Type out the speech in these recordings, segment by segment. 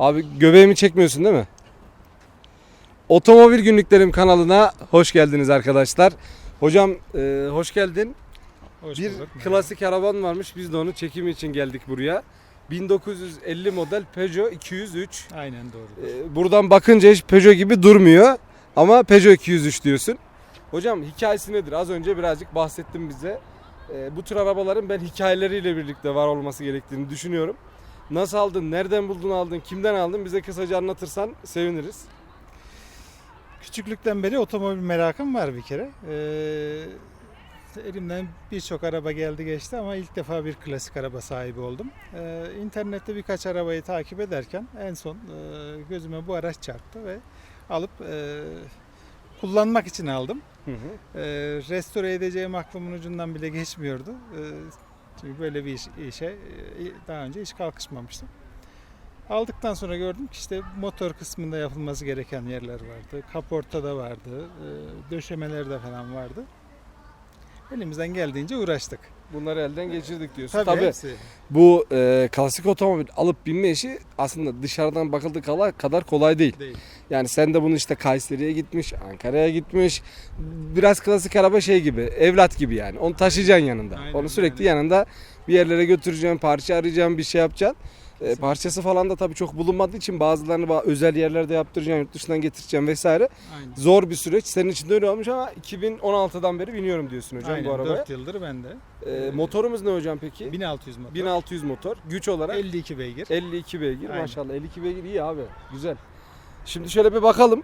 Abi göbeğimi çekmiyorsun değil mi? Otomobil Günlüklerim kanalına hoş geldiniz arkadaşlar. Hocam e, hoş geldin. Hoş bir bulduk. klasik araban varmış. Biz de onu çekim için geldik buraya. 1950 model Peugeot 203. Aynen doğru. E, buradan bakınca hiç Peugeot gibi durmuyor. Ama Peugeot 203 diyorsun. Hocam hikayesi nedir? Az önce birazcık bahsettim bize. E, bu tür arabaların ben hikayeleriyle birlikte var olması gerektiğini düşünüyorum. Nasıl aldın? Nereden buldun aldın? Kimden aldın? Bize kısaca anlatırsan seviniriz. Küçüklükten beri otomobil merakım var bir kere. Ee, elimden birçok araba geldi geçti ama ilk defa bir klasik araba sahibi oldum. Ee, internette birkaç arabayı takip ederken en son e, gözüme bu araç çarptı ve alıp e, kullanmak için aldım. Hı hı. Ee, restore edeceğim aklımın ucundan bile geçmiyordu. Ee, çünkü böyle bir iş, işe e, daha önce hiç kalkışmamıştım. Aldıktan sonra gördüm ki işte motor kısmında yapılması gereken yerler vardı. Kaportada vardı, e, döşemelerde falan vardı. Elimizden geldiğince uğraştık. Bunları elden geçirdik diyorsun. Tabii, Tabii, hepsi. bu e, klasik otomobil alıp binme işi aslında dışarıdan bakıldığı kala- kadar kolay değil. değil. Yani sen de bunu işte Kayseri'ye gitmiş, Ankara'ya gitmiş. Biraz klasik araba şey gibi, evlat gibi yani. Onu taşıyacaksın yanında. Aynen, Onu sürekli aynen. yanında bir yerlere götüreceksin, parça arayacaksın, bir şey yapacaksın. E, parçası falan da tabii çok bulunmadığı için bazılarını ba- özel yerlerde yaptıracaksın, yurt dışından getireceksin vesaire. Aynen. Zor bir süreç. Senin için de öyle olmuş ama 2016'dan beri biniyorum diyorsun hocam Aynen, bu arabaya. 4 yıldır bende. E, motorumuz ne hocam peki? 1600 motor. 1600 motor. Güç olarak 52 beygir. 52 beygir Aynen. maşallah. 52 beygir iyi abi. Güzel. Şimdi şöyle bir bakalım.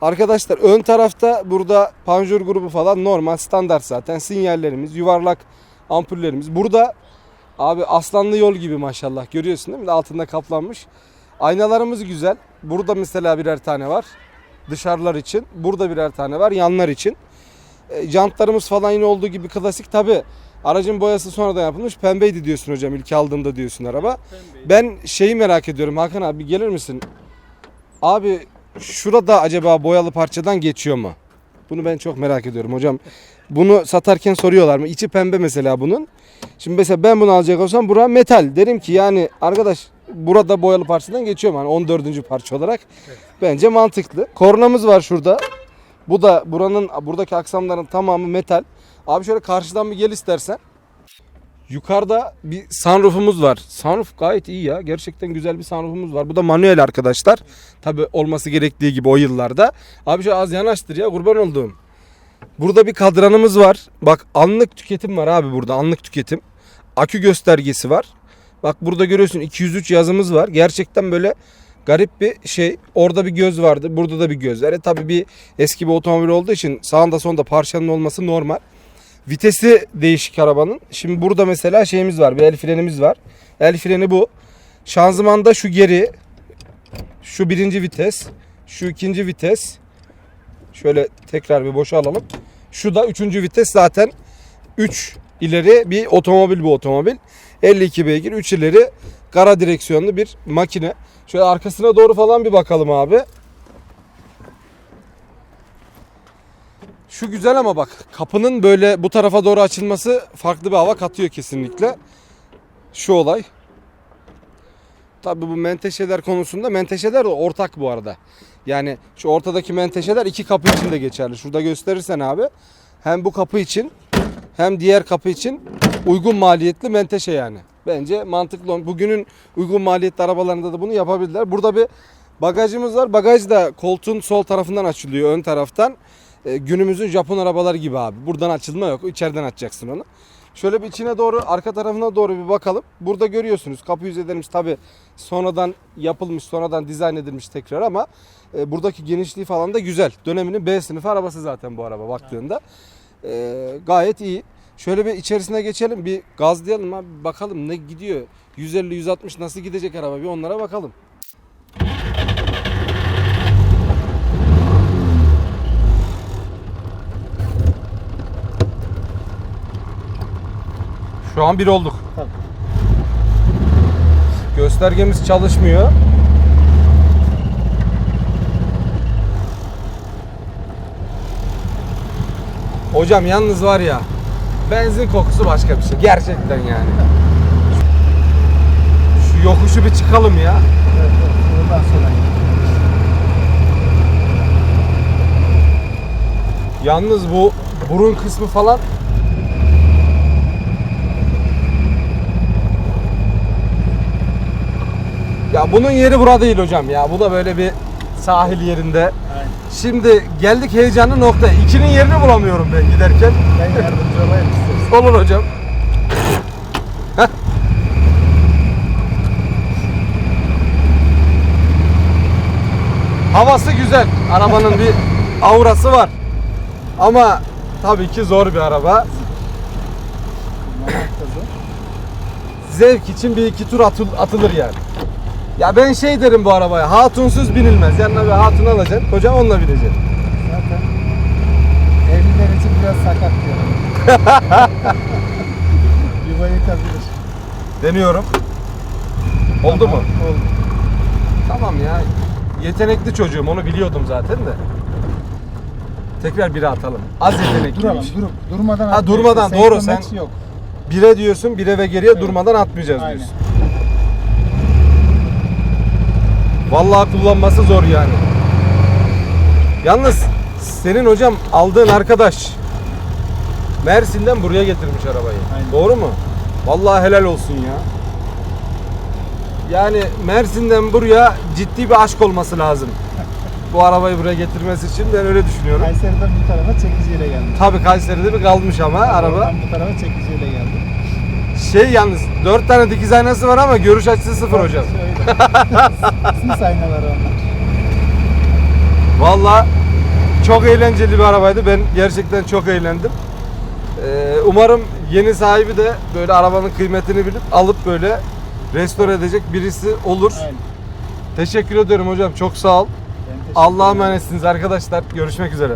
Arkadaşlar ön tarafta burada panjur grubu falan normal standart zaten. Sinyallerimiz, yuvarlak ampullerimiz. Burada abi aslanlı yol gibi maşallah. Görüyorsun değil mi? Altında kaplanmış. Aynalarımız güzel. Burada mesela birer tane var. Dışarılar için. Burada birer tane var. Yanlar için. E, jantlarımız falan yine olduğu gibi klasik. Tabi aracın boyası sonradan yapılmış. Pembeydi diyorsun hocam ilk aldığımda diyorsun araba. Ben şeyi merak ediyorum Hakan abi gelir misin? Abi şurada acaba boyalı parçadan geçiyor mu? Bunu ben çok merak ediyorum hocam. Bunu satarken soruyorlar mı? İçi pembe mesela bunun. Şimdi mesela ben bunu alacak olsam bura metal. Derim ki yani arkadaş burada boyalı parçadan geçiyor mu? Hani 14. parça olarak. Evet. Bence mantıklı. Kornamız var şurada. Bu da buranın buradaki aksamların tamamı metal. Abi şöyle karşıdan bir gel istersen. Yukarıda bir sunroofumuz var. Sunroof gayet iyi ya. Gerçekten güzel bir sunroofumuz var. Bu da manuel arkadaşlar. Tabi olması gerektiği gibi o yıllarda. Abi şu az yanaştır ya kurban olduğum. Burada bir kadranımız var. Bak anlık tüketim var abi burada anlık tüketim. Akü göstergesi var. Bak burada görüyorsun 203 yazımız var. Gerçekten böyle garip bir şey. Orada bir göz vardı. Burada da bir göz var. E tabi bir eski bir otomobil olduğu için sağında sonunda parçanın olması normal. Vitesi değişik arabanın. Şimdi burada mesela şeyimiz var. Bir el frenimiz var. El freni bu. Şanzımanda şu geri. Şu birinci vites. Şu ikinci vites. Şöyle tekrar bir boşa alalım. Şu da üçüncü vites zaten 3 ileri bir otomobil bu otomobil. 52 beygir 3 ileri kara direksiyonlu bir makine. Şöyle arkasına doğru falan bir bakalım abi. Şu güzel ama bak kapının böyle bu tarafa doğru açılması farklı bir hava katıyor kesinlikle. Şu olay. Tabii bu menteşeler konusunda menteşeler de ortak bu arada. Yani şu ortadaki menteşeler iki kapı için de geçerli. Şurada gösterirsen abi hem bu kapı için hem diğer kapı için uygun maliyetli menteşe yani. Bence mantıklı. Bugünün uygun maliyetli arabalarında da bunu yapabilirler. Burada bir bagajımız var. Bagaj da koltuğun sol tarafından açılıyor ön taraftan. E, günümüzün Japon arabaları gibi abi. Buradan açılma yok. İçeriden açacaksın onu. Şöyle bir içine doğru arka tarafına doğru bir bakalım. Burada görüyorsunuz kapı yüzeylerimiz tabi sonradan yapılmış sonradan dizayn edilmiş tekrar ama e, buradaki genişliği falan da güzel. Döneminin B sınıfı arabası zaten bu araba baktığında. E, gayet iyi. Şöyle bir içerisine geçelim bir gazlayalım abi bakalım ne gidiyor. 150-160 nasıl gidecek araba bir onlara bakalım. Şu an bir olduk. Tabii. Göstergemiz çalışmıyor. Hocam yalnız var ya benzin kokusu başka bir şey. Gerçekten yani. Şu yokuşu bir çıkalım ya. Ondan sonra Yalnız bu burun kısmı falan Ya bunun yeri burada değil hocam ya. Bu da böyle bir sahil yerinde. Aynen. Şimdi geldik heyecanlı nokta. İkinin yerini bulamıyorum ben giderken. Ben yardımcı olayım istiyorsan. Olur hocam. Heh. Havası güzel. Arabanın bir aurası var. Ama tabii ki zor bir araba. Zevk için bir iki tur atıl- atılır yani. Ya ben şey derim bu arabaya. Hatunsuz binilmez. Yanına bir hatun alacaksın. Hocam onunla bineceksin. Zaten evliler için biraz sakat diyorum. Yuva yıkabilir. Deniyorum. Oldu mu? Oldu. Tamam ya. Yetenekli çocuğum onu biliyordum zaten de. Tekrar bire atalım. Az yetenekliymiş. Duralım, durup durmadan Ha, durmadan, doğru, sen- yok. Bire diyorsun, bire ve geriye durmadan atmayacağız Aynen. diyorsun. Vallahi kullanması zor yani. Yalnız senin hocam aldığın arkadaş Mersin'den buraya getirmiş arabayı. Aynen. Doğru mu? Vallahi helal olsun ya. Yani Mersin'den buraya ciddi bir aşk olması lazım. Bu arabayı buraya getirmesi için ben öyle düşünüyorum. Kayseri'den bu tarafa çekiciyle geldi. Tabii Kayseri'de bir kalmış ama araba. Oradan bu tarafa çekiciyle geldi. Şey yalnız 4 tane dikiz aynası var ama görüş açısı sıfır hocam. Sis aynaları onlar. Valla çok eğlenceli bir arabaydı. Ben gerçekten çok eğlendim. Ee, umarım yeni sahibi de böyle arabanın kıymetini bilip alıp böyle restore edecek birisi olur. Aynen. Teşekkür ediyorum hocam. Çok sağ ol. Ben teşekkür Allah'a ederim. emanetsiniz arkadaşlar. Görüşmek üzere.